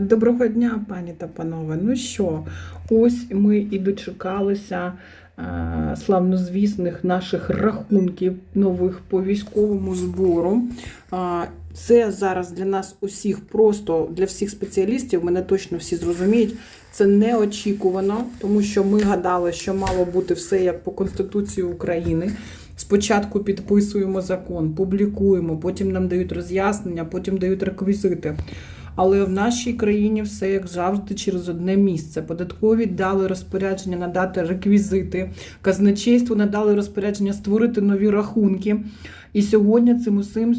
Доброго дня, пані та панове. Ну що, ось ми і дочекалися славнозвісних наших рахунків нових по військовому збору. Це зараз для нас усіх, просто для всіх спеціалістів, мене точно всі зрозуміють. Це неочікувано, тому що ми гадали, що мало бути все як по Конституції України. Спочатку підписуємо закон, публікуємо, потім нам дають роз'яснення, потім дають реквізити. Але в нашій країні все як завжди через одне місце. Податкові дали розпорядження надати реквізити, казначейству надали розпорядження створити нові рахунки. І сьогодні цим усім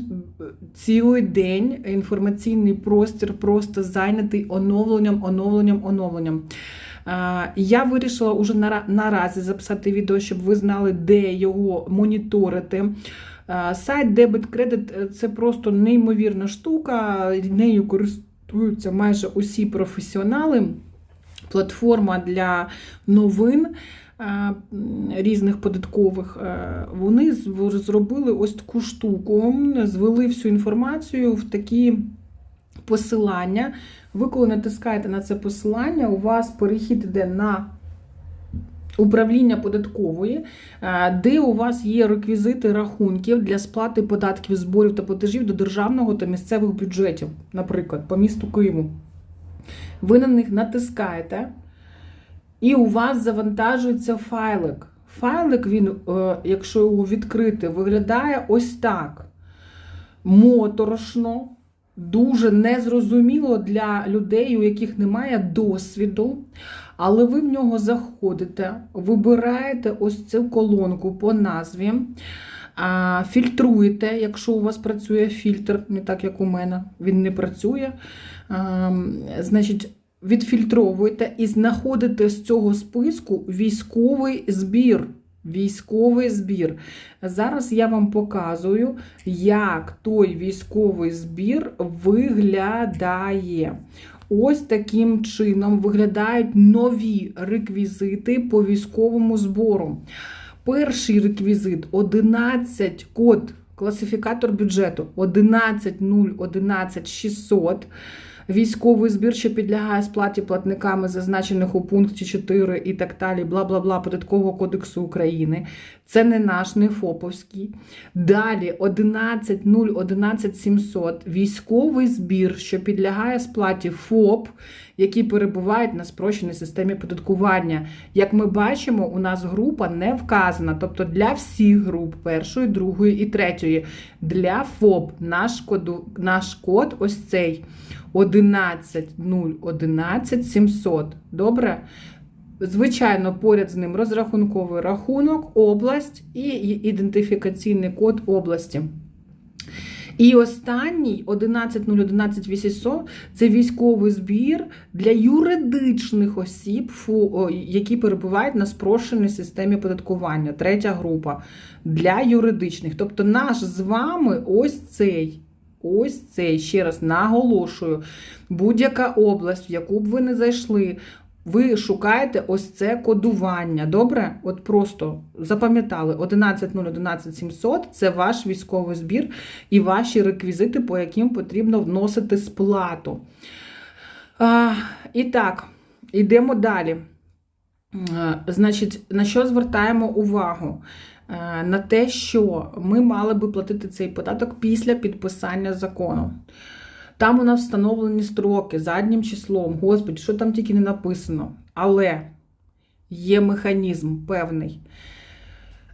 цілий день інформаційний простір просто зайнятий оновленням, оновленням, оновленням. Я вирішила уже нара- наразі записати відео, щоб ви знали, де його моніторити. А, Сайт Debit Credit – це просто неймовірна штука. Нею користуються майже усі професіонали. Платформа для новин різних податкових. Е, Вони зробили ось таку штуку, звели всю інформацію в такі посилання. Ви, коли натискаєте на це посилання, у вас перехід йде на управління податкової, е, де у вас є реквізити рахунків для сплати податків, зборів та платежів до державного та місцевих бюджетів, наприклад, по місту Києву. Ви на них натискаєте, і у вас завантажується файлик. Файлик, він, е, якщо його відкрити, виглядає ось так: моторошно, дуже незрозуміло для людей, у яких немає досвіду. Але ви в нього заходите, вибираєте ось цю колонку по назві, фільтруєте, якщо у вас працює фільтр, не так як у мене, він не працює. Значить, відфільтровуєте і знаходите з цього списку військовий збір. Військовий збір. Зараз я вам показую, як той військовий збір виглядає. Ось таким чином виглядають нові реквізити по військовому збору. Перший реквізит 11 код, класифікатор бюджету 11011600. Військовий збір, що підлягає сплаті платниками, зазначених у пункті 4 і так далі, бла бла бла Податкового кодексу України. Це не наш, не ФОПовський. Далі 11.011.700. Військовий збір, що підлягає сплаті ФОП, які перебувають на спрощеній системі податкування. Як ми бачимо, у нас група не вказана, тобто для всіх груп першої, другої і третьої. Для ФОП наш, коду, наш код ось цей 11.011.700. Добре? Звичайно, поряд з ним розрахунковий рахунок, область і ідентифікаційний код області. І останній 11.011.800 – це військовий збір для юридичних осіб, які перебувають на спрощеній системі податкування. Третя група для юридичних. Тобто наш з вами ось цей. Ось цей, ще раз наголошую, будь-яка область, в яку б ви не зайшли, ви шукаєте ось це кодування. Добре? От просто запам'ятали 11.011.700 – це ваш військовий збір і ваші реквізити, по яким потрібно вносити сплату. А, і так, йдемо далі. Е, Значить, на що звертаємо увагу? На те, що ми мали би платити цей податок після підписання закону. Там у нас встановлені строки заднім числом. Господи, що там тільки не написано. Але є механізм певний.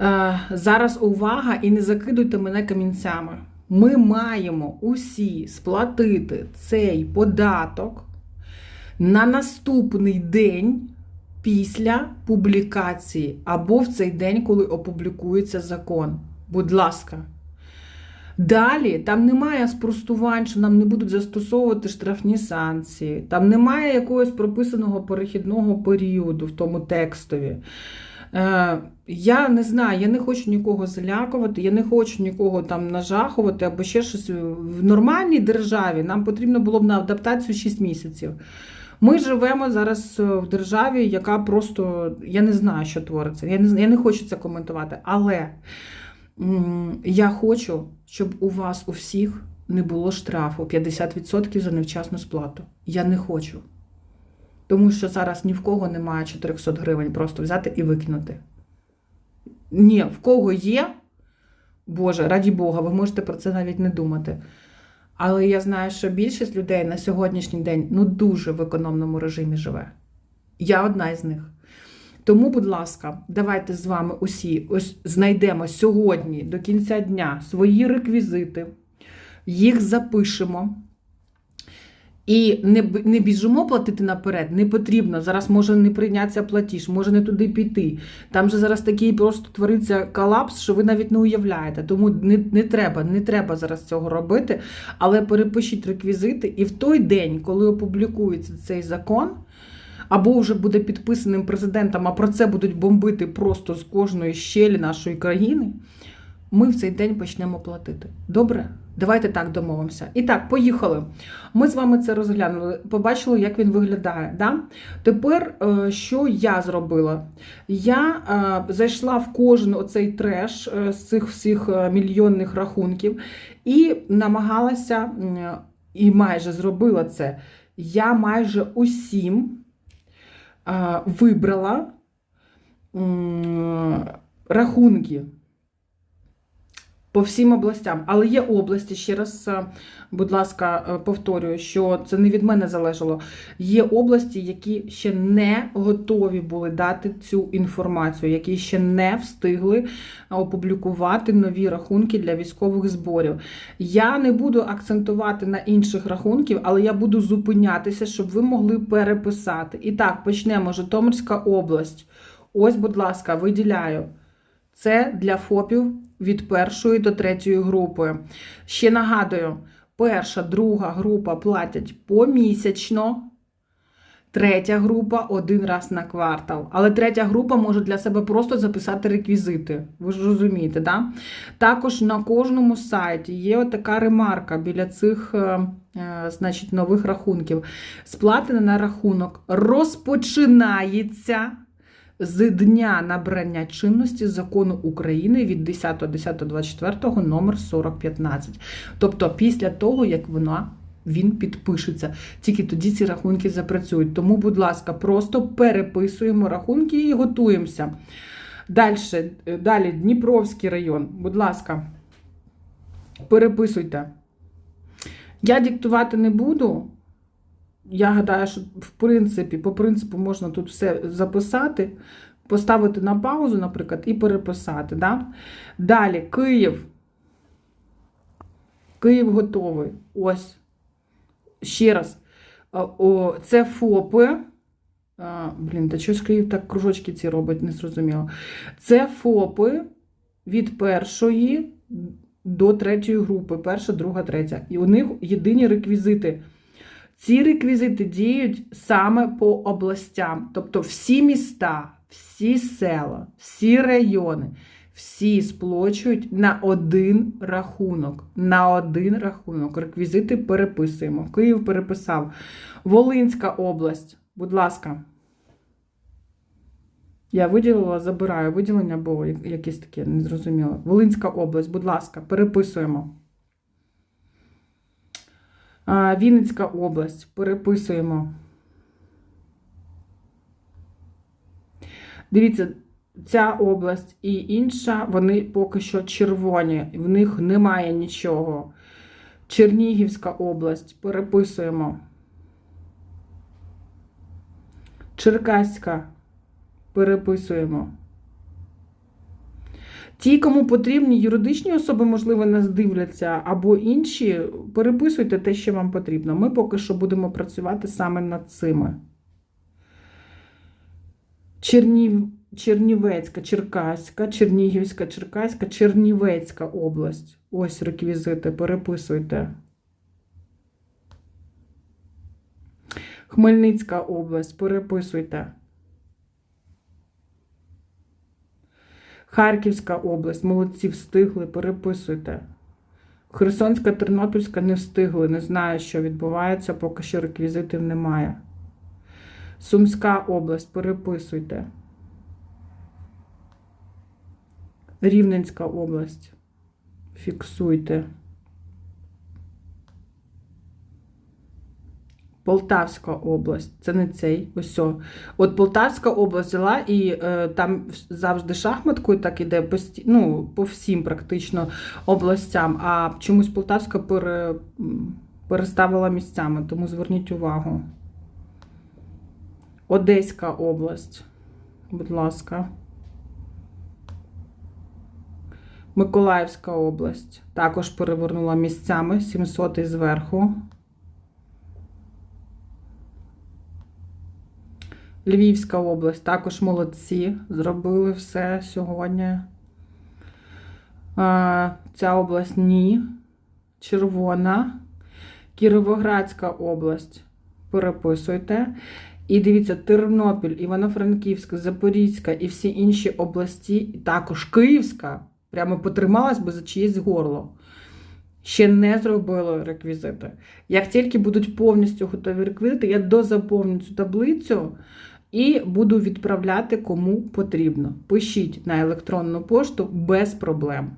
Е, Зараз увага і не закидуйте мене камінцями. Ми маємо усі сплатити цей податок на наступний день після публікації або в цей день, коли опублікується закон. Будь ласка. Далі там немає спростувань, що нам не будуть застосовувати штрафні санкції, там немає якогось прописаного перехідного періоду в тому текстові. Е, я не знаю, я не хочу нікого залякувати, я не хочу нікого там нажахувати або ще щось. В нормальній державі нам потрібно було б на адаптацію 6 місяців. Ми живемо зараз е, в державі, яка просто я не знаю, що твориться. Я не, я не хочу це коментувати. Але я хочу, щоб у вас у всіх не було штрафу 50% за невчасну сплату. Я не хочу. Тому що зараз ні в кого немає 400 гривень просто взяти і викинути. Ні, в кого є, Боже, раді Бога, ви можете про це навіть не думати. Але я знаю, що більшість людей на сьогоднішній день ну дуже в економному режимі живе. Я одна із них. Тому, будь ласка, давайте з вами усі ось знайдемо сьогодні до кінця дня свої реквізити, їх запишемо. І не, не біжимо платити наперед, не потрібно. Зараз може не прийнятися платіж, може не туди піти. Там же зараз такий просто твориться колапс, що ви навіть не уявляєте. Тому не, не треба, не треба зараз цього робити. Але перепишіть реквізити, і в той день, коли опублікується цей закон, або вже буде підписаним президентом, а про це будуть бомбити просто з кожної щелі нашої країни, ми в цей день почнемо платити. Добре? Давайте так домовимося. І так, поїхали. Ми з вами це розглянули, побачили, як він виглядає. Да? Тепер, е, що я зробила? Я е, зайшла в кожен оцей треш е, з цих всіх мільйонних рахунків і намагалася, і майже зробила це. Я майже усім вибрала рахунки по всім областям. Але є області, ще раз, е, будь ласка, е, повторюю, що це не від мене залежало. Є області, які ще не готові були дати цю інформацію, які ще не встигли опублікувати нові рахунки для військових зборів. Я не буду акцентувати на інших рахунків, але я буду зупинятися, щоб ви могли переписати. І так, почнемо. Житомирська область. Ось, будь ласка, виділяю. Це для ФОПів від першої до третьої групи. Ще нагадую, перша, друга група платять помісячно, третя група один раз на квартал. Але третя група може для себе просто записати реквізити. Ви ж розумієте, да? Також на кожному сайті є така ремарка біля цих е, е, значить, нових рахунків. Сплата на рахунок розпочинається з дня набрання чинності закону України від 10.10.24 номер 4015. Тобто після того, як вона він підпишеться. Тільки тоді ці рахунки запрацюють. Тому, будь ласка, просто переписуємо рахунки і готуємося. Далі, далі Дніпровський район, будь ласка, переписуйте. Я диктувати не буду. Я гадаю, що в принципі, по принципу можна тут все записати, поставити на паузу, наприклад, і переписати. Да? Далі Київ. Київ готовий. Ось. Ще раз. О, це ФОПи. А, блін, та щось Київ так кружочки ці робить, не зрозуміло. Це ФОПи від першої до третьої групи. Перша, друга, третя. І у них єдині реквізити. Ці реквізити діють саме по областям, тобто всі міста, всі села, всі райони, всі сплочують на один рахунок. На один рахунок. Реквізити переписуємо. Київ переписав. Волинська область, будь ласка. Я виділила, забираю виділення, бо якесь таке незрозуміло. Волинська область, будь ласка, переписуємо. Вінницька область. Переписуємо. Дивіться, ця область і інша, вони поки що червоні, в них немає нічого. Чернігівська область. Переписуємо. Черкаська. Переписуємо. Ті, кому потрібні юридичні особи, можливо, нас дивляться, або інші, переписуйте те, що вам потрібно. Ми поки що будемо працювати саме над цими. Чернів... Чернівецька, Черкаська, Чернігівська, Черкаська, Чернівецька область. Ось реквізити, переписуйте. Хмельницька область, переписуйте. Харківська область, молодці, встигли, переписуйте. Херсонська, Тернопільська не встигли, не знаю, що відбувається, поки що реквізитів немає. Сумська область, переписуйте. Рівненська область. Фіксуйте. Полтавська область, це не цей. Ось. От Полтавська область взяла і е, там завжди шахматкою так іде пості... ну, по всім практично областям. А чомусь Полтавська пере... переставила місцями, тому зверніть увагу. Одеська область, будь ласка. Миколаївська область також перевернула місцями 700 зверху. Львівська область також молодці. Зробили все сьогодні. Ця область ні. Червона. Кіровоградська область. Переписуйте. І дивіться, Тернопіль, Івано-Франківська, Запорізька і всі інші області, і також Київська, прямо потрималась би за чиєсь горло. Ще не зробили реквізити. Як тільки будуть повністю готові реквізити, я дозаповню цю таблицю і буду відправляти кому потрібно. Пишіть на електронну пошту без проблем.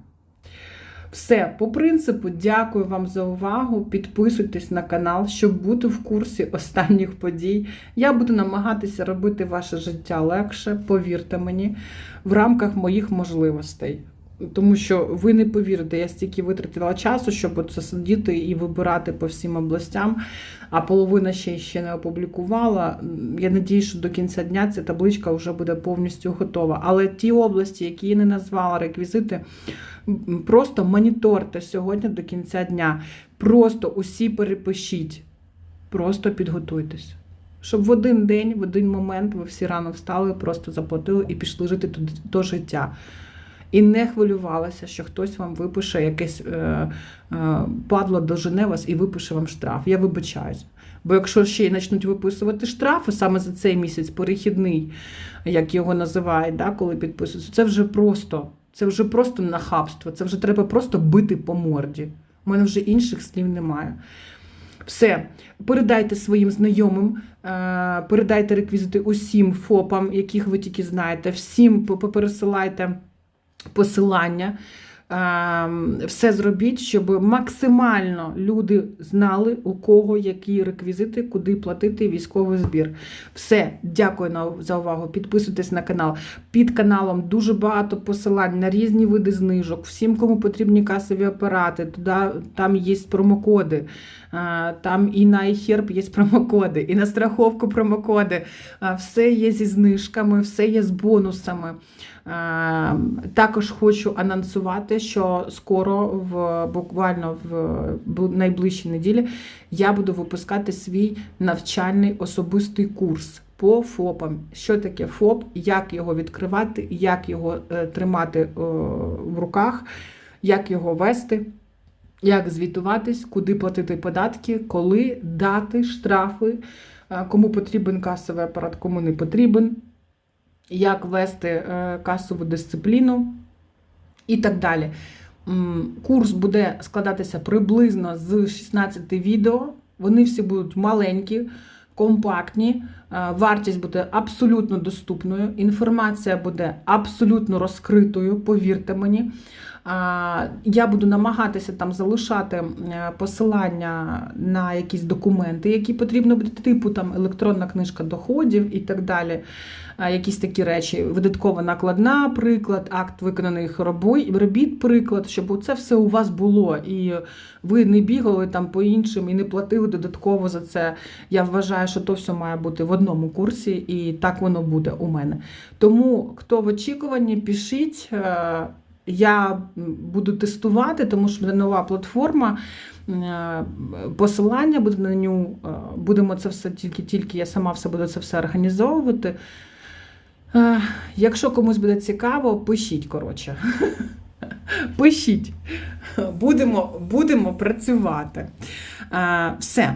Все, по принципу, дякую вам за увагу. Підписуйтесь на канал, щоб бути в курсі останніх подій. Я буду намагатися робити ваше життя легше, повірте мені, в рамках моїх можливостей. Тому що ви не повірите, я стільки витратила часу, щоб це сидіти і вибирати по всім областям, а половина ще ще не опублікувала. Я надію, що до кінця дня ця табличка вже буде повністю готова. Але ті області, які я не назвала реквізити, просто моніторте сьогодні до кінця дня. Просто усі перепишіть, просто підготуйтесь. Щоб в один день, в один момент ви всі рано встали, просто заплатили і пішли жити до, життя. І не хвилювалася, що хтось вам випише якесь е, е, падло дожене вас і випише вам штраф. Я вибачаюсь. Бо якщо ще й почнуть виписувати штрафи саме за цей місяць, перехідний, як його називають, да, коли підписуються, це вже просто, це вже просто нахабство, це вже треба просто бити по морді. У мене вже інших слів немає. Все, передайте своїм знайомим, е, передайте реквізити усім ФОПам, яких ви тільки знаєте, всім пересилайте посилання. Ем, Все зробіть, щоб максимально люди знали, у кого які реквізити, куди платити військовий збір. Все, дякую за увагу. Підписуйтесь на канал. Під каналом дуже багато посилань на різні види знижок. Всім, кому потрібні касові апарати, туди, там є промокоди. Е, Там і на iHerb є промокоди, і на страховку промокоди. Е, Все є зі знижками, все є з бонусами. Е, Також хочу анонсувати, що скоро, в буквально в найближчій неділі, я буду випускати свій навчальний особистий курс по ФОПам. Що таке ФОП, як його відкривати, як його е, тримати е, в руках, як його вести. Як звітуватись, куди платити податки, коли дати штрафи, е, кому потрібен касовий апарат, кому не потрібен, як вести касову дисципліну і так далі. Курс буде складатися приблизно з 16 відео. Вони всі будуть маленькі, компактні. е, Вартість буде абсолютно доступною. Інформація буде абсолютно розкритою, повірте мені. Я буду намагатися там залишати е, посилання на якісь документи, які потрібно буде, типу там електронна книжка доходів і так далі. Якісь такі речі, видаткова накладна, приклад, акт виконаних робіт, приклад, щоб це все у вас було, і ви не бігали там по іншим і не платили додатково за це. Я вважаю, що то все має бути в одному курсі, і так воно буде у мене. Тому хто в очікуванні, пишіть. Я буду тестувати, тому що буде нова платформа. е, Посилання буде на ню. е, Будемо це все тільки, тільки я сама все буду це все організовувати. Е, Якщо комусь буде цікаво, пишіть, коротше. Пишіть. Будемо, будемо працювати. Все,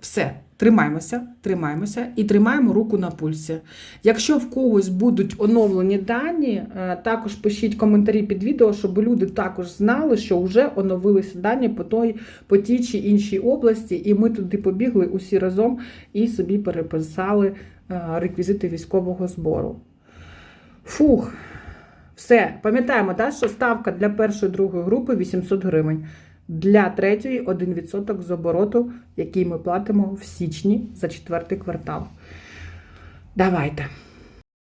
все. Тримаємося, тримаємося і тримаємо руку на пульсі. Якщо в когось будуть оновлені дані, е, також пишіть коментарі під відео, щоб люди також знали, що вже оновилися дані по той, по тій чи іншій області, і ми туди побігли усі разом і собі переписали е, реквізити військового збору. Фух, все, пам'ятаємо, що ставка для першої другої групи 800 гривень. Для третьої 1% з обороту, який ми платимо в січні за четвертий квартал. Давайте.